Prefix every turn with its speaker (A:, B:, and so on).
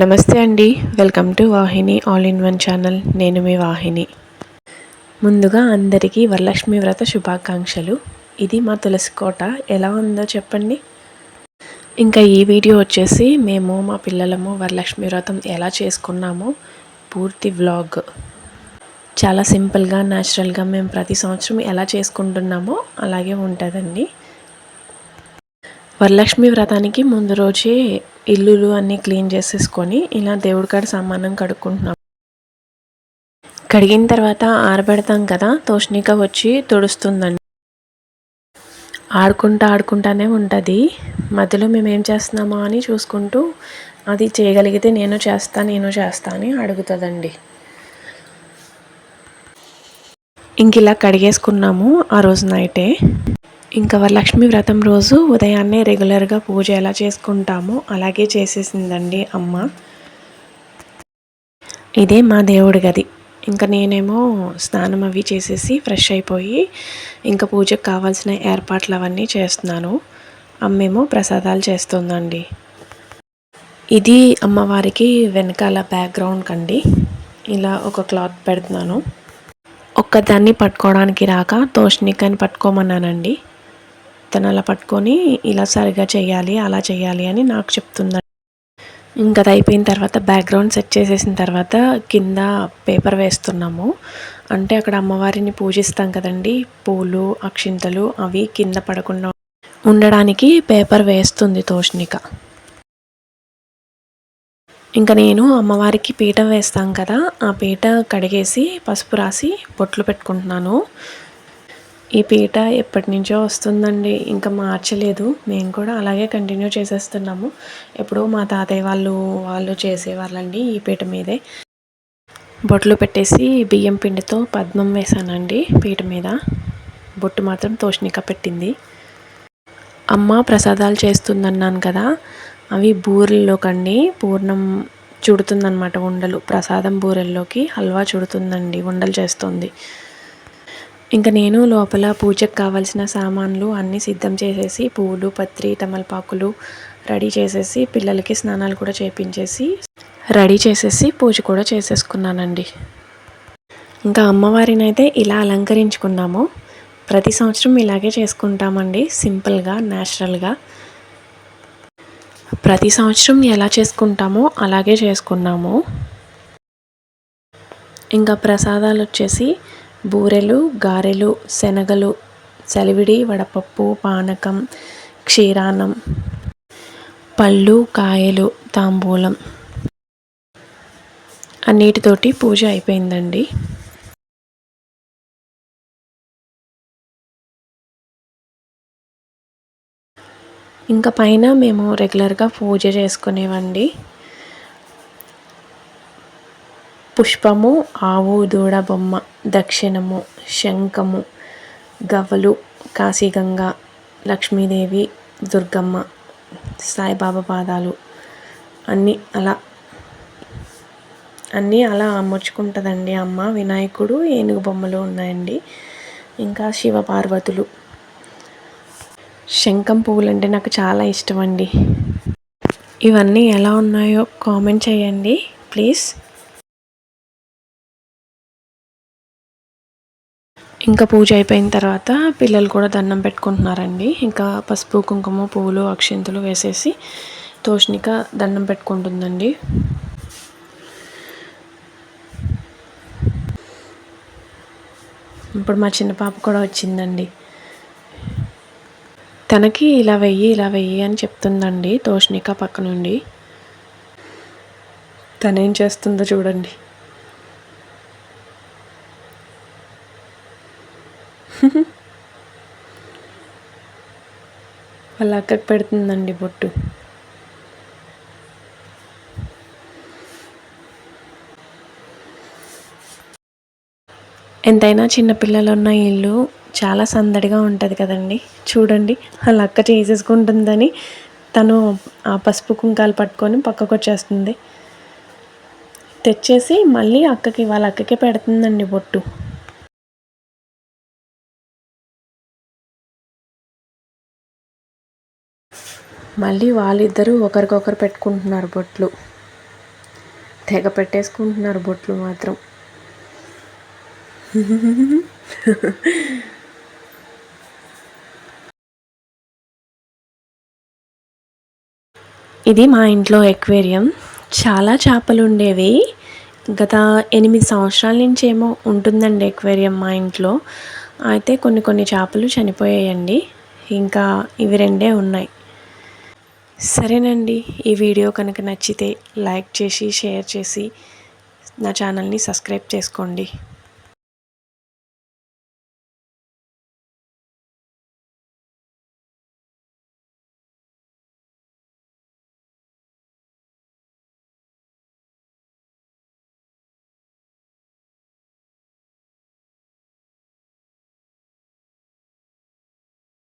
A: నమస్తే అండి. Welcome to Vahini all in one channel. నేను మీ వాహిని. ముందుగా అందరికీ వరలక్ష్మి వ్రత శుభాకాంక్షలు. ఇది మా తులసి కోట. ఎలా ఉందో చెప్పండి. ఇంకా ఈ వీడియో వచ్చేసి మేము మా పిల్లలము వరలక్ష్మి వ్రతం ఎలా చేసుకున్నామో పూర్తి వ్లాగ్. చాలా సింపుల్గా న్యాచురల్గా మేము ప్రతి సంవత్సరం ఎలా చేసుకుంటున్నామో అలాగే ఉంటుందండి. వరలక్ష్మి వ్రతానికి ముందు రోజే ఇల్లులు అన్నీ క్లీన్ చేసేసుకొని ఇలా దేవుడి కాడ సామానం కడుక్కుంటున్నాం. కడిగిన తర్వాత ఆరబెడతాం కదా తోష్ణిక వచ్చి తుడుస్తుందండి. ఆడుకుంటా ఆడుకుంటానే ఉంటుంది. మధ్యలో మేము ఏం చేస్తున్నామా అని చూసుకుంటూ అది చేయగలిగితే నేను చేస్తా నేను చేస్తా అని అడుగుతుందండి. ఇంక ఇలా కడిగేసుకున్నాము ఆ రోజు నైటే. ఇంకా వరలక్ష్మి వ్రతం రోజు ఉదయాన్నే రెగ్యులర్గా పూజ ఎలా చేసుకుంటామో అలాగే చేసేసిందండి అమ్మ. ఇదే మా దేవుడి గది. ఇంకా నేనేమో స్నానం అవి చేసేసి ఫ్రెష్ అయిపోయి ఇంకా పూజకు కావాల్సిన ఏర్పాట్లు అవన్నీ చేస్తున్నాను. అమ్మేమో ప్రసాదాలు చేస్తుందండి. ఇది అమ్మవారికి వెనకాల బ్యాక్గ్రౌండ్ కండి. ఇలా ఒక క్లాత్ పెడుతున్నాను. ఒక్కదాన్ని పట్టుకోవడానికి రాక తోషణికని పట్టుకోమన్నానండి. విత్తనాలు అలా పట్టుకొని ఇలా సరిగా చేయాలి అలా చేయాలి అని నాకు చెప్తుందండి ఇంకా అది అయిపోయిన తర్వాత బ్యాక్గ్రౌండ్ సెట్ చేసేసిన తర్వాత కింద పేపర్ వేస్తున్నాము. అంటే అక్కడ అమ్మవారిని పూజిస్తాం కదండి. పూలు అక్షింతలు అవి కింద పడకుండా ఉండడానికి పేపర్ వేస్తుంది తోష్నిక ఇంకా నేను అమ్మవారికి పీఠం వేస్తాం కదా ఆ పీట కడిగేసి పసుపు రాసి బొట్లు పెట్టుకుంటున్నాను. ఈ పీట ఎప్పటి నుంచో వస్తుందండి. ఇంకా మార్చలేదు. మేము కూడా అలాగే కంటిన్యూ చేసేస్తున్నాము. ఎప్పుడో మా తాతయ్య వాళ్ళు వాళ్ళు చేసేవాళ్ళండి ఈ పీట మీదే. బొట్లు పెట్టేసి బియ్యం పిండితో పద్మం వేసానండి పీట మీద. బొట్టు మాత్రం తోషణిక పెట్టింది. అమ్మ ప్రసాదాలు చేస్తుందన్నాను కదా అవి బూరెల్లోకండి. పూర్ణం చుడుతుందన్నమాట ఉండలు. ప్రసాదం బూరెల్లోకి హల్వా చుడుతుందండి. ఉండలు చేస్తుంది. ఇంకా నేను లోపల పూజకు కావాల్సిన సామాన్లు అన్నీ సిద్ధం చేసేసి పువ్వులు పత్రి తమలపాకులు రెడీ చేసేసి పిల్లలకి స్నానాలు కూడా చేపించేసి రెడీ చేసేసి పూజ కూడా చేసేసుకున్నానండి. ఇంకా అమ్మవారిని అయితే ఇలా అలంకరించుకున్నాము. ప్రతి సంవత్సరం ఇలాగే చేసుకుంటామండి సింపుల్గా న్యాచురల్గా ప్రతి సంవత్సరం ఎలా చేసుకుంటామో అలాగే చేసుకున్నాము. ఇంకా ప్రసాదాలు వచ్చేసి బూరెలు గారెలు శనగలు చలివిడి వడపప్పు పానకం క్షీరాన్నం పళ్ళు కాయలు తాంబూలం. అన్నిటితోటి పూజ అయిపోయిందండి. ఇంకా పైన మేము రెగ్యులర్గా పూజ చేసుకునేవండి. పుష్పము ఆవు దూడ బొమ్మ దక్షిణము శంఖము గవ్వలు కాశీగంగ లక్ష్మీదేవి దుర్గమ్మ సాయిబాబా పాదాలు అన్నీ అలా అన్నీ అలా అమర్చుకుంటుందండి అమ్మ. వినాయకుడు ఏనుగు బొమ్మలు ఉన్నాయండి. ఇంకా శివ పార్వతులు. శంఖం పువ్వులు అంటే నాకు చాలా ఇష్టం అండి ఇవన్నీ ఎలా ఉన్నాయో కామెంట్ చేయండి. ప్లీజ్. ఇంకా పూజ అయిపోయిన తర్వాత పిల్లలు కూడా దండం పెట్టుకుంటున్నారండి. ఇంకా పసుపు కుంకుమ పువ్వులు అక్షింతలు వేసేసి తోషనిక దండం పెట్టుకుంటుందండి. ఇప్పుడు మా చిన్న పాప కూడా వచ్చిందండి. తనకి ఇలా వెయ్యి ఇలా వెయ్యి అని చెప్తుందండి తోషనిక పక్క నుండి. తనేం చేస్తుందో చూడండి. వాళ్ళ అక్కకి పెడుతుందండి బొట్టు. ఎంతైనా చిన్నపిల్లలు ఉన్న ఇల్లు చాలా సందడిగా ఉంటుంది కదండి. చూడండి వాళ్ళ అక్క చేసేసుకుంటుందని తను ఆ పసుపు కుంకాలు పట్టుకొని పక్కకు వచ్చేస్తుంది తెచ్చేసి మళ్ళీ అక్కకి వాళ్ళ అక్కకే పెడుతుందండి బొట్టు. మళ్ళీ వాళ్ళిద్దరూ ఒకరికొకరు పెట్టుకుంటున్నారు బొట్లు. తెగ పెట్టేసుకుంటున్నారు బొట్లు మాత్రం. ఇది మా ఇంట్లో ఎక్వేరియం. చాలా చేపలు ఉండేవి గత ఎనిమిది సంవత్సరాల నుంచి ఏమో ఉంటుందండి ఎక్వేరియం మా ఇంట్లో. అయితే కొన్ని కొన్ని చేపలు చనిపోయాయండి. ఇంకా ఇవి రెండే ఉన్నాయి. సరేనండి. ఈ వీడియో కనుక నచ్చితే లైక్ చేసి షేర్ చేసి నా ఛానల్ని సబ్స్క్రైబ్ చేసుకోండి.